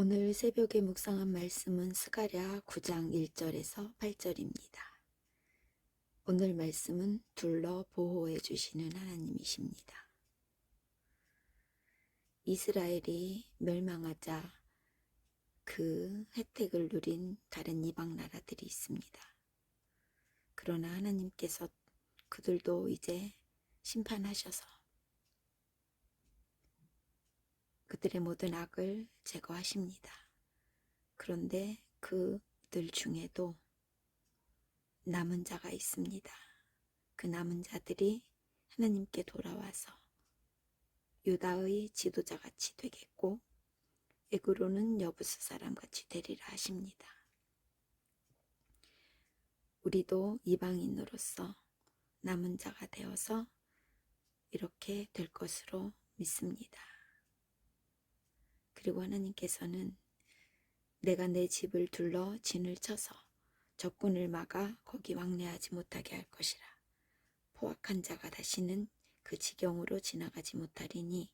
오늘 새벽에 묵상한 말씀은 스가랴 9장 1절에서 8절입니다. 오늘 말씀은 둘러 보호해 주시는 하나님이십니다. 이스라엘이 멸망하자 그 혜택을 누린 다른 이방 나라들이 있습니다. 그러나 하나님께서 그들도 이제 심판하셔서 그들의 모든 악을 제거하십니다. 그런데 그들 중에도 남은 자가 있습니다. 그 남은 자들이 하나님께 돌아와서 유다의 지도자 같이 되겠고 에그로는 여부스 사람 같이 되리라 하십니다. 우리도 이방인으로서 남은 자가 되어서 이렇게 될 것으로 믿습니다. 그리고 하나님께서는 내가 내 집을 둘러 진을 쳐서 적군을 막아 거기 왕래하지 못하게 할 것이라. 포악한 자가 다시는 그 지경으로 지나가지 못하리니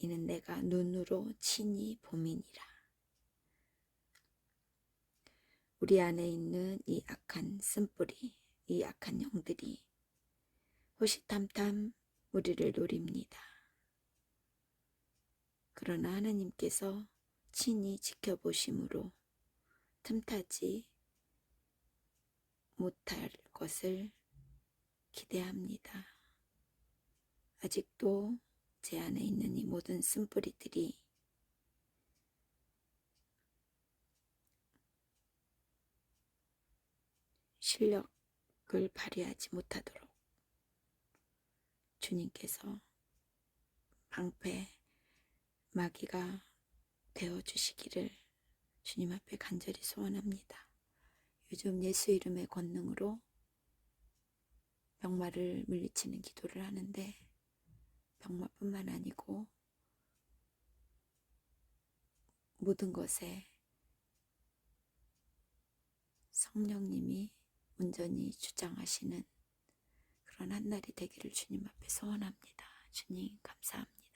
이는 내가 눈으로 친히 봄이니라. 우리 안에 있는 이 악한 쓴뿌리, 이 악한 영들이 호시탐탐 우리를 노립니다. 그러나 하나님께서 친히 지켜보심으로 틈타지 못할 것을 기대합니다. 아직도 제 안에 있는 이 모든 쓴뿌리들이 실력을 발휘하지 못하도록 주님께서 방패 마귀가 되어 주시기를 주님 앞에 간절히 소원합니다. 요즘 예수 이름의 권능으로 병마를 물리치는 기도를 하는데 병마뿐만 아니고 모든 것에 성령님이 온전히 주장하시는 그런 한 날이 되기를 주님 앞에 소원합니다. 주님 감사합니다.